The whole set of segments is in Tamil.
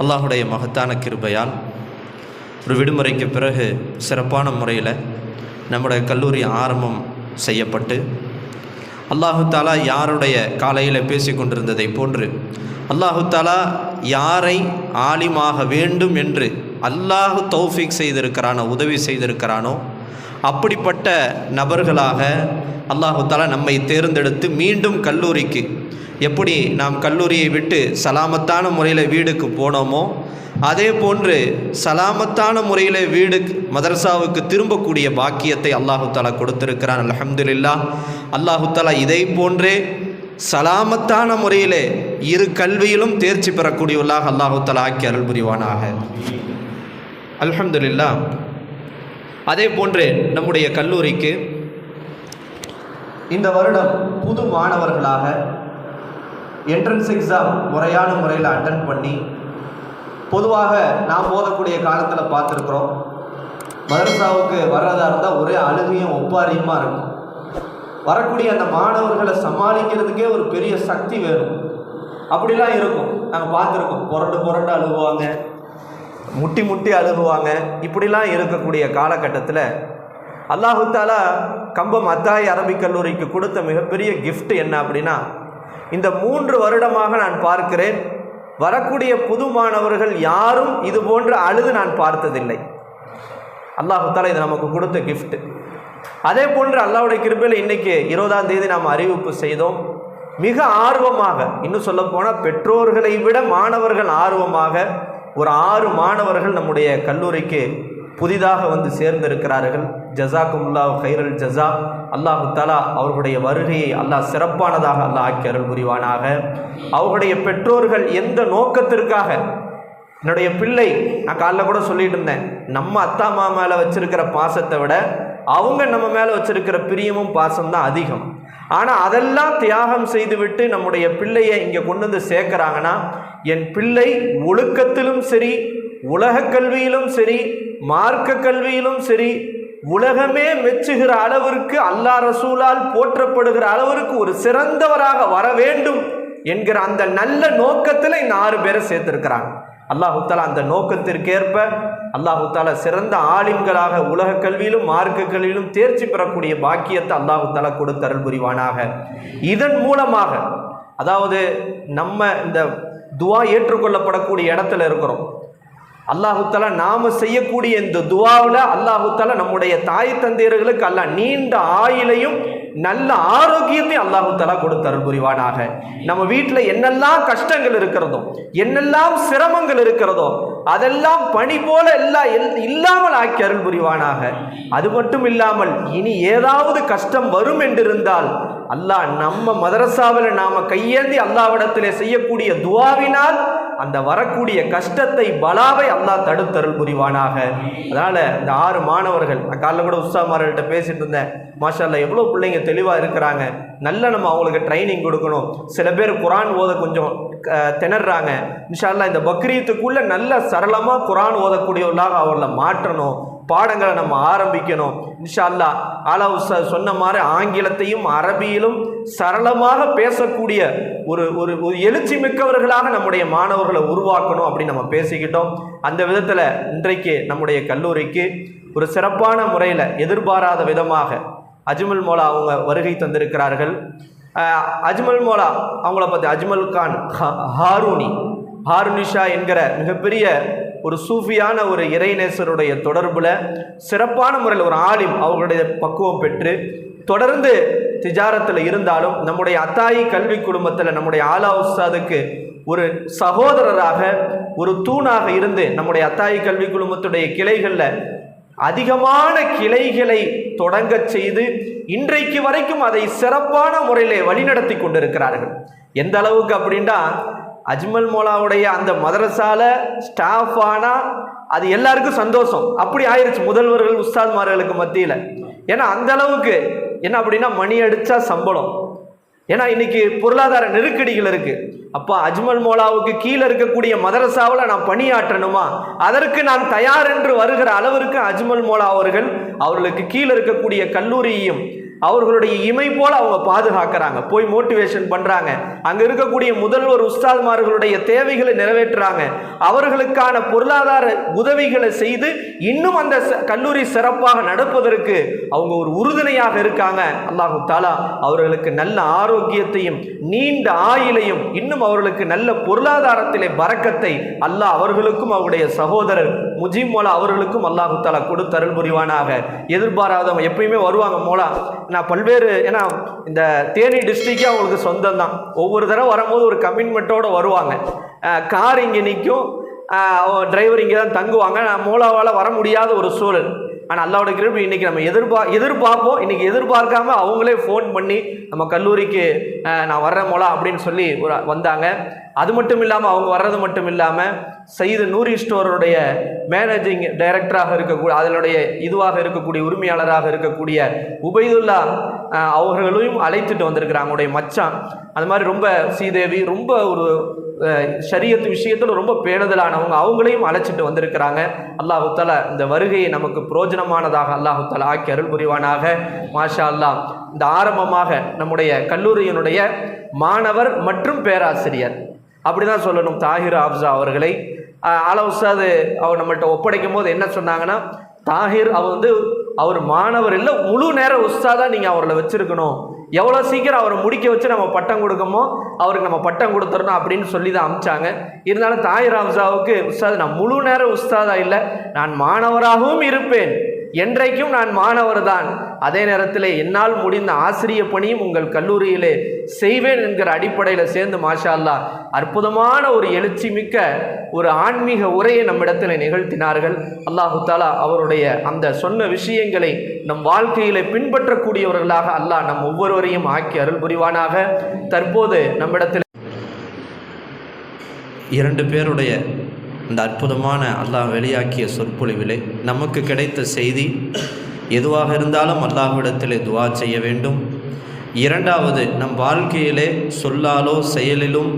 அல்லாஹுடைய மகத்தான கிருபையால் ஒரு விடுமுறைக்கு பிறகு சிறப்பான முறையில் நம்முடைய கல்லூரி ஆரம்பம் செய்யப்பட்டு அல்லாஹு தாலா யாருடைய காலையில் பேசி கொண்டிருந்ததை போன்று அல்லாஹு தாலா யாரை ஆலிமாக வேண்டும் என்று அல்லாஹு தௌஃபீக் செய்திருக்கிறானோ உதவி செய்திருக்கிறானோ அப்படிப்பட்ட நபர்களாக அல்லாஹு தாலா நம்மை தேர்ந்தெடுத்து மீண்டும் கல்லூரிக்கு எப்படி நாம் கல்லூரியை விட்டு சலாமத்தான முறையில் வீடுக்கு போனோமோ அதே போன்று சலாமத்தான முறையில் வீடு மதரசாவுக்கு திரும்பக்கூடிய பாக்கியத்தை அல்லாஹுத்தாலா கொடுத்திருக்கிறான். அலமதுல்லா அல்லாஹுத்தாலா இதை போன்றே சலாமத்தான முறையிலே இரு கல்வியிலும் தேர்ச்சி பெறக்கூடியவர்களாக அல்லாஹுத்தாலா ஆக்கி அருள் புரிவானாக. அல்ஹம்துலில்லா. அதே போன்று நம்முடைய கல்லூரிக்கு இந்த வருடம் புது மாணவர்களாக என்ட்ரன்ஸ் எக்ஸாம் முறையான முறையில் அட்டன் பண்ணி பொதுவாக நாம் போதக்கூடிய காலத்தில் பார்த்துருக்குறோம். மதரசாவுக்கு வர்றதா இருந்தால் ஒரே அழுகையும் ஒப்பாரியுமாக இருக்கும். வரக்கூடிய அந்த மாணவர்களை சமாளிக்கிறதுக்கே ஒரு பெரிய சக்தி வேணும். அப்படிலாம் இருக்கும். நாங்கள் பார்த்துருக்கோம். புரண்டு புரண்டு அழுகுவாங்க. முட்டி முட்டி அழுகுவாங்க. இப்படிலாம் இருக்கக்கூடிய காலகட்டத்தில் அல்லாஹு தாலா கம்பம் அத்தாய் அரபிக் கல்லூரிக்கு கொடுத்த மிகப்பெரிய கிஃப்ட் என்ன அப்படின்னா இந்த மூன்று வருடமாக நான் பார்க்கிறேன். வரக்கூடிய புது மாணவர்கள் யாரும் இது போன்று அழுது நான் பார்த்ததில்லை. அல்லாஹுத்தாலா இது நமக்கு கொடுத்த கிஃப்ட் அதே போன்று அல்லாவுடைய கிருப்பையில் இன்றைக்கி இருபதாம் தேதி நாம் அறிவிப்பு செய்தோம். மிக ஆர்வமாக இன்னும் சொல்லப்போனால் பெற்றோர்களை விட மாணவர்கள் ஆர்வமாக ஒரு ஆறு மாணவர்கள் நம்முடைய கல்லூரிக்கு புதிதாக வந்து சேர்ந்திருக்கிறார்கள். ஜசாக்குமுல்லா ஹைரல் ஜஸா. அல்லாஹு தலா அவர்களுடைய வருகையை அல்லாஹ் சிறப்பானதாக அல்லாஹ் ஆக்கி அருள் புரிவானாக. அவர்களுடைய பெற்றோர்கள் எந்த நோக்கத்திற்காக? என்னுடைய பிள்ளை நான் காலைல கூட சொல்லிட்டு இருந்தேன் நம்ம அத்தா அம்மா மேலே வச்சிருக்கிற பாசத்தை விட அவங்க நம்ம மேலே வச்சிருக்கிற பிரியமும் பாசம் தான் அதிகம். ஆனால் அதெல்லாம் தியாகம் செய்துவிட்டு நம்முடைய பிள்ளையை இங்கே கொண்டு வந்து சேர்க்குறாங்கன்னா என் பிள்ளை ஒழுக்கத்திலும் சரி உலக கல்வியிலும் சரி மார்க்க கல்வியிலும் சரி உலகமே மெச்சுகிற அளவிற்கு அல்லாஹ் ரசூலால் போற்றப்படுகிற அளவிற்கு ஒரு சிறந்தவராக வர வேண்டும் என்கிற அந்த நல்ல நோக்கத்தில் இந்த ஆறு பேரை சேர்த்திருக்கிறாங்க. அல்லாஹுத்தாலா அந்த நோக்கத்திற்கேற்ப அல்லாஹுத்தாலா சிறந்த ஆலிம்களாக உலக கல்வியிலும் மார்க்க கல்வியிலும் தேர்ச்சி பெறக்கூடிய பாக்கியத்தை அல்லாஹுத்தாலா கொடுத்து அருள் புரிவானாக. இதன் மூலமாக அதாவது நம்ம இந்த துவா ஏற்றுக்கொள்ளப்படக்கூடிய இடத்துல இருக்கிறோம். அல்லாஹு நாம் நாம செய்யக்கூடிய இந்த துவாவில் அல்லாஹுத்தலா நம்முடைய தாய் தந்தையர்களுக்கு அல்ல நீண்ட ஆயிலையும் நல்ல ஆரோக்கியத்தையும் அல்லாஹு தாலா கொடுத்தருள் புரிவானாக. நம்ம வீட்டில் என்னெல்லாம் கஷ்டங்கள் இருக்கிறதோ என்னெல்லாம் சிரமங்கள் இருக்கிறதோ அதெல்லாம் பணி போல எல்லாம் எல்- இல்லாமல் ஆக்கி அருள் புரிவானாக. அது மட்டும் இல்லாமல் இனி ஏதாவது கஷ்டம் வரும் என்றிருந்தால் அல்லாஹ் நம்ம மதரசாவில் நாம கையேந்தி அல்லாவிடத்திலே செய்யக்கூடிய துவாவினால் அந்த வரக்கூடிய கஷ்டத்தை பலாவை அல்லாஹ் தடுத்தருள் புரிவானாக. அதனால் இந்த ஆறு மாணவர்கள் நான் காலைல கூட உஸ்தாமார்கள்ட்ட பேசிட்டு இருந்தேன். மாஷா எவ்வளோ பிள்ளைங்க தெளிவாக இருக்கிறாங்க. நல்ல நம்ம அவங்களுக்கு ட்ரைனிங் கொடுக்கணும். சில பேர் குரான் ஓத கொஞ்சம் திணறாங்க. இன்ஷால்லா இந்த பக்ரீத்துக்குள்ளே நல்ல சரளமாக குரான் ஓதக்கூடியவர்களாக அவர்களை மாற்றணும். பாடங்களை நம்ம ஆரம்பிக்கணும். இன்ஷா அல்லாஹ் ஆலா உஸ்தாத் சொன்ன மாதிரி ஆங்கிலத்தையும் அரபியிலும் சரளமாக பேசக்கூடிய ஒரு ஒரு ஒரு எழுச்சி மிக்கவர்களாக நம்முடைய மாணவர்களை உருவாக்கணும் அப்படின்னு நம்ம பேசிக்கிட்டோம். அந்த விதத்தில் இன்றைக்கு நம்முடைய கல்லூரிக்கு ஒரு சிறப்பான முறையில் எதிர்பாராத விதமாக அஜ்மல் மோலா அவங்க வருகை தந்திருக்கிறார்கள். அஜ்மல் மோலா அவங்கள பற்றி அஜ்மல் கான் ஹா- ஹாரூனி ஹாருனிஷா என்கிற மிகப்பெரிய ஒரு சூஃபியான ஒரு இறைநேசருடைய தொடர்பில் சிறப்பான முறையில் ஒரு ஆலிம் அவர்களுடைய பக்குவம் பெற்று தொடர்ந்து திஜாரத்தில் இருந்தாலும் நம்முடைய அத்தாயி கல்வி குடும்பத்தில் நம்முடைய ஆலா உஸ்தாதுக்கு ஒரு சகோதரராக ஒரு தூணாக இருந்து நம்முடைய அத்தாயி கல்வி குழுமத்துடைய கிளைகளில் அதிகமான கிளைகளை தொடங்கச் செய்து இன்றைக்கு வரைக்கும் அதை சிறப்பான முறையிலே வழிநடத்தி கொண்டிருக்கிறார்கள். எந்த அளவுக்கு அப்படின்னா அஜ்மல் மோலாவுடைய அந்த மதரசால ஸ்டாஃப் ஆனால் அது எல்லாருக்கும் சந்தோஷம். அப்படி ஆயிருச்சு முதல்வர்கள் உஸ்தாத்மார்களுக்கு மத்தியில். ஏன்னா அந்த அளவுக்கு என்ன அப்படின்னா மணி அடித்தா சம்பளம். ஏன்னா இன்னைக்கு பொருளாதார நெருக்கடிகள் இருக்கு. அப்போ அஜ்மல் மோலாவுக்கு கீழே இருக்கக்கூடிய மதரசாவில் நான் பணியாற்றணுமா? அதற்கு நான் தயார் என்று வருகிற அளவிற்கு அஜ்மல் மோலா அவர்கள் அவர்களுக்கு கீழே இருக்கக்கூடிய கல்லூரியையும் அவர்களுடைய இமை போல அவங்க பாதுகாக்கிறாங்க போய் மோட்டிவேஷன் பண்ணுறாங்க அங்கே இருக்கக்கூடிய முதல்வர் உஸ்தாத்மார்களுடைய தேவைகளை நிறைவேற்றுறாங்க. அவர்களுக்கான பொருளாதார உதவிகளை செய்து இன்னும் அந்த ச- கல்லூரி சிறப்பாக நடப்பதற்கு அவங்க ஒரு உறுதுணையாக இருக்காங்க. அல்லாஹு தாலா அவர்களுக்கு நல்ல ஆரோக்கியத்தையும் நீண்ட ஆயிலையும் இன்னும் அவர்களுக்கு நல்ல பொருளாதாரத்திலே பறக்கத்தை அல்லாஹ் அவர்களுக்கும் அவருடைய சகோதரர் முஜீப் மோலா அவர்களுக்கும் அல்லாஹு தாலா கொடுத்தருள் புரிவானாக. எதிர்பாராதவங்க எப்பயுமே வருவாங்க மோலா நான் பல்வேறு ஏன்னா இந்த தேனி டிஸ்ட்ரிக்டே அவங்களுக்கு சொந்தம் தான். ஒவ்வொரு தடவை வரும்போது ஒரு கமிட்மெண்ட்டோடு வருவாங்க. கார் இங்கே நிற்கும் டிரைவர் இங்கே தான் தங்குவாங்க. நான் மோலாவால் வர முடியாத ஒரு சூழல். ஆனால் அல்லாவோட கிருப்பு இன்றைக்கி நம்ம எதிர்பார் எதிர்பார்ப்போம். இன்றைக்கி எதிர்பார்க்காம அவங்களே ஃபோன் பண்ணி நம்ம கல்லூரிக்கு நான் வர்றேன் மோலா அப்படின்னு சொல்லி ஒரு வந்தாங்க. அது மட்டும் இல்லாமல் அவங்க வர்றது மட்டும் இல்லாமல் சயீது நூரி ஸ்டோருடைய மேனேஜிங் டைரக்டராக இருக்கக்கூடிய அதனுடைய இதுவாக இருக்கக்கூடிய உரிமையாளராக இருக்கக்கூடிய உபைதுல்லா அவர்களையும் அழைத்துட்டு வந்திருக்கிறாங்க. அவங்களுடைய மச்சான். அது மாதிரி ரொம்ப ஸ்ரீதேவி ரொம்ப ஒரு சரியத்து ஷரியத்து விஷயத்தில் ரொம்ப பேணுதலானவங்க அவங்களையும் அழைச்சிட்டு வந்திருக்கிறாங்க. அல்லாஹுத்தால இந்த வருகையை நமக்கு புரோஜனமானதாக அல்லாஹுத்தால ஆக்கி அருள் புரிவானாக. மாஷா அல்லாஹ் இந்த ஆரம்பமாக நம்முடைய கல்லூரியினுடைய மாணவர் மற்றும் பேராசிரியர். அப்படிதான் சொல்லணும் தாகிர் ஆப்ஸா அவர்களை. ஆலா உஸ்தாது அவர் நம்மள்கிட்ட ஒப்படைக்கும் போது என்ன சொன்னாங்கன்னா தாஹிர் அவர் வந்து அவர் மாணவர் இல்லை முழு நேர உஸ்தாதாக நீங்கள் அவரை வச்சுருக்கணும். எவ்வளோ சீக்கிரம் அவரை முடிக்க வச்சு நம்ம பட்டம் கொடுக்கமோ அவருக்கு நம்ம பட்டம் கொடுத்துடணும் அப்படின்னு சொல்லி தான் அமிச்சாங்க. இருந்தாலும் தாயிர் ஹம்சாவுக்கு உஸ்தாது நான் முழு நேர உஸ்தாதா இல்லை நான் மாணவராகவும் இருப்பேன். என்றைக்கும் நான் மாணவர் தான் அதே நேரத்தில் என்னால் முடிந்த ஆசிரிய பணியும் உங்கள் கல்லூரியிலே செய்வேன் என்கிற அடிப்படையில் சேர்ந்து மாஷா அல்லாஹ் அற்புதமான ஒரு எழுச்சி மிக்க ஒரு ஆன்மீக உரையை நம்மிடத்தில் நிகழ்த்தினார்கள். அல்லாஹு தாலா அவருடைய அந்த சொன்ன விஷயங்களை நம் வாழ்க்கையிலே பின்பற்றக்கூடியவர்களாக அல்லாஹ் நம் ஒவ்வொருவரையும் ஆக்கி அருள் புரிவானாக. தற்போது நம்மிடத்தில் இரண்டு பேருடைய இந்த அற்புதமான அல்லாஹ் வெளியாக்கிய சொற்பொழிவிலே நமக்கு கிடைத்த செய்தி எதுவாக இருந்தாலும் அல்லாஹ்விடத்திலே துவா செய்ய வேண்டும். இரண்டாவது நம் வாழ்க்கையிலே சொல்லாலோ செயலிலும்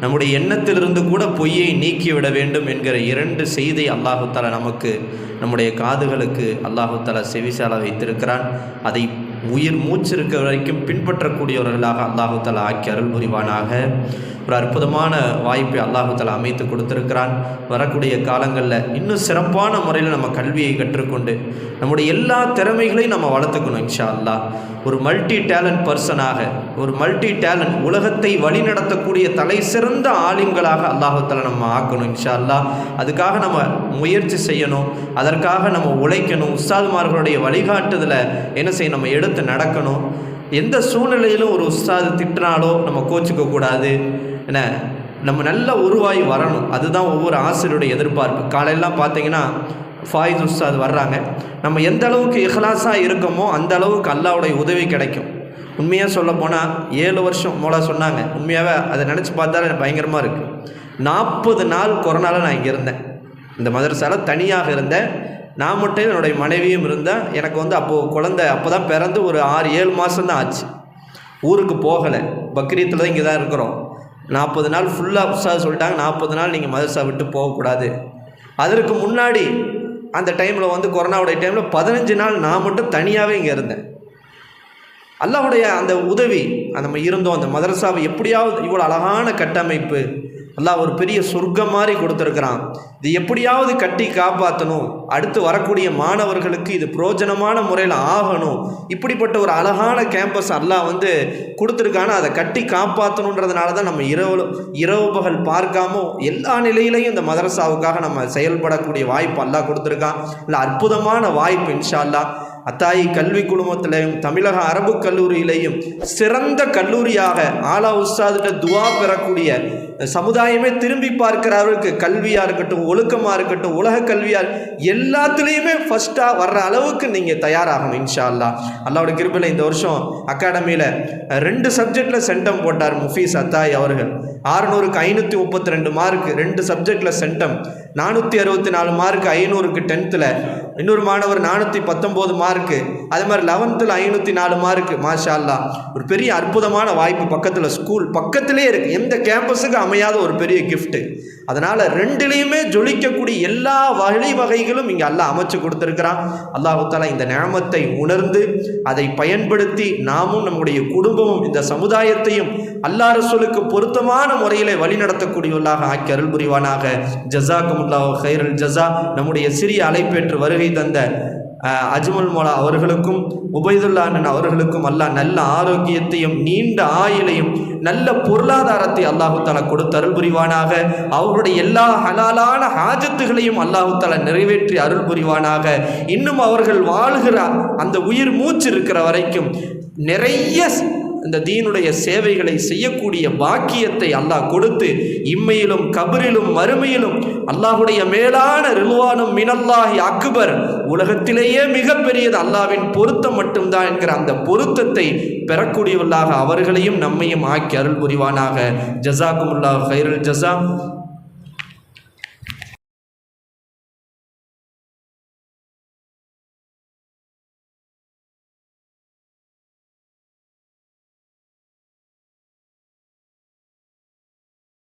நம்முடைய எண்ணத்திலிருந்து கூட பொய்யை நீக்கிவிட வேண்டும் என்கிற இரண்டு செய்தி அல்லாஹு நமக்கு நம்முடைய காதுகளுக்கு அல்லாஹு தஆலா செவிசால வைத்திருக்கிறான். அதை உயிர் மூச்சிருக்க வரைக்கும் பின்பற்றக்கூடியவர்களாக அல்லாஹு தலா ஆக்கி அருள் புரிவானாக. ஒரு அற்புதமான வாய்ப்பை அல்லாஹு தலா அமைத்து கொடுத்துருக்கிறான். வரக்கூடிய காலங்களில் இன்னும் சிறப்பான முறையில் நம்ம கல்வியை கற்றுக்கொண்டு நம்முடைய எல்லா திறமைகளையும் நம்ம வளர்த்துக்கணும் இன்ஷா அல்லாஹ். ஒரு மல்டி டேலண்ட் பர்சனாக ஒரு மல்டி டேலண்ட் உலகத்தை வழிநடத்தக்கூடிய தலை சிறந்த ஆளுங்களாக அல்லாஹத்தில் நம்ம ஆக்கணும் இன்ஷா அல்லாஹ் அதுக்காக நம்ம முயற்சி செய்யணும். அதற்காக நம்ம உழைக்கணும். உஸ்தாதுமார்களுடைய வழிகாட்டுதலை என்ன செய்யணும் நம்ம எடுத்து நடக்கணும். எந்த சூழ்நிலையிலும் ஒரு உஸ்தாது திட்டினாலோ நம்ம கோச்சிக்க கூடாது. என்ன? நம்ம நல்ல உருவாகி வரணும். அதுதான் ஒவ்வொரு ஆசிரியருடைய எதிர்பார்ப்பு. காலையெல்லாம் பார்த்தீங்கன்னா ஃபாயிஸ் உஸ்தாது வர்றாங்க. நம்ம எந்த அளவுக்கு இஹ்லாஸாக இருக்கோமோ அந்த அளவுக்கு அல்லாவுடைய உதவி கிடைக்கும். உண்மையாக சொல்ல போனால் ஏழு வருஷம் மோலா சொன்னாங்க. உண்மையாகவே அதை நினச்சி பார்த்தாலே எனக்கு பயங்கரமாக இருக்குது நாற்பது நாள் கொரோனாவில் நான் இங்கே இருந்தேன். இந்த மதரசாவில் தனியாக இருந்தேன். நான் மட்டும் என்னுடைய மனைவியும் இருந்தேன் எனக்கு வந்து அப்போது குழந்தை அப்போ தான் பிறந்து ஒரு ஆறு ஏழு மாதம் தான் ஆச்சு. ஊருக்கு போகலை. பக்ரீத்தில் தான் இங்கே தான் இருக்கிறோம். நாற்பது நாள் ஃபுல்லாக உற்சாக சொல்லிட்டாங்க நாற்பது நாள் நீங்கள் மதரசா விட்டு போகக்கூடாது. அதற்கு முன்னாடி அந்த டைமில் வந்து கொரோனாவுடைய டைமில் பதினஞ்சு நாள் நான் மட்டும் தனியாகவே இங்கே இருந்தேன். அல்லாவுடைய அந்த உதவி நம்ம இருந்தோம் அந்த மதரசாவை எப்படியாவது இவ்வளோ அழகான கட்டமைப்பு அல்லாஹ் ஒரு பெரிய சொர்க்கம் மாதிரி கொடுத்துருக்குறான். இது எப்படியாவது கட்டி காப்பாற்றணும் அடுத்து வரக்கூடிய மாணவர்களுக்கு இது புரோஜனமான முறையில் ஆகணும். இப்படிப்பட்ட ஒரு அழகான கேம்பஸ் அல்லாஹ் வந்து கொடுத்துருக்கான? அதை கட்டி காப்பாற்றணுன்றதுனால தான் நம்ம இரவு இரவு பகல் பார்க்காம எல்லா நிலையிலையும் இந்த மதரசாவுக்காக நம்ம செயல்படக்கூடிய வாய்ப்பு அல்லாஹ் கொடுத்துருக்கான். இல்லை அற்புதமான வாய்ப்பு இன்ஷா அல்லாஹ். அத்தாயி கல்வி குழுமத்திலையும் தமிழக அரபு கல்லூரியிலையும் சிறந்த கல்லூரியாக ஆலா உஸ்தாதிட்ட துவா பெறக்கூடிய சமுதாயமே திரும்பி பார்க்கிற அளவுக்கு கல்வியாக இருக்கட்டும் ஒழுக்கமாக இருக்கட்டும் உலக கல்வியாக எல்லாத்துலேயுமே ஃபஸ்ட்டாக வர்ற அளவுக்கு நீங்கள் தயாராகணும் இன்ஷா அல்லா அல்லாவோட கிருபில் இந்த வருஷம் அகாடமியில் ரெண்டு சப்ஜெக்டில் சென்டம் போட்டார் முஃபீஸ் அத்தாய் அவர்கள். ஆறுநூறுக்கு ஐநூற்றி முப்பத்தி ரெண்டு மார்க் ரெண்டு சப்ஜெக்டில் சென்டம் நானூற்றி அறுபத்தி நாலு மார்க் ஐநூறுக்கு டென்த்தில் இன்னொரு மாணவர் நானூற்றி பத்தொம்போது மார்க் மார்க்கு அதே மாதிரி லெவன்த்தில் ஐநூற்றி நாலு மார்க்கு மாஷா அல்லா ஒரு பெரிய அற்புதமான வாய்ப்பு பக்கத்தில் ஸ்கூல் பக்கத்திலே இருக்குது எந்த கேம்பஸுக்கு அமையாத ஒரு பெரிய கிஃப்ட்டு அதனால் ரெண்டுலேயுமே ஜொலிக்கக்கூடிய எல்லா வழி வகைகளும் இங்கே அல்லாஹ் அமைச்சு கொடுத்துருக்கிறான். அல்லாஹாலா இந்த நேமத்தை உணர்ந்து அதை பயன்படுத்தி நாமும் நம்முடைய குடும்பமும் இந்த சமுதாயத்தையும் அல்லா ரசூலுக்கு பொருத்தமான முறையில் வழிநடத்தக்கூடியவர்களாக ஆக்கி அருள் புரிவானாக. ஜசாக்குமுல்லாஹ் ஹைரல் ஜஸா. நம்முடைய சிறிய அழைப்பேற்று வருகை தந்த அஜ்மல் மோலா அவர்களுக்கும் உபைதுல்லா அண்ணன் அவர்களுக்கும் அல்லாஹ் நல்ல ஆரோக்கியத்தையும் நீண்ட ஆயுளையும் நல்ல பொருளாதாரத்தை அல்லாஹு கொடுத்து அருள் புரிவானாக. அவருடைய எல்லா ஹலாலான ஹாஜத்துகளையும் அல்லாஹு நிறைவேற்றி அருள் புரிவானாக. இன்னும் அவர்கள் வாழ்கிற அந்த உயிர் மூச்சு இருக்கிற வரைக்கும் நிறைய இந்த தீனுடைய சேவைகளை செய்யக்கூடிய பாக்கியத்தை அல்லாஹ் கொடுத்து இம்மையிலும் கபரிலும் மறுமையிலும் அல்லாஹுடைய மேலான ரில்வானும் மினல்லாஹி அக்பர் உலகத்திலேயே மிகப்பெரியது. அல்லாவின் பொருத்தம் மட்டும்தான் என்கிற அந்த பொருத்தத்தை பெறக்கூடியவர்களாக அவர்களையும் நம்மையும் ஆக்கி அருள் புரிவானாக. ஜசாக்குமுல்லாஹ் ஹைருல் ஜசா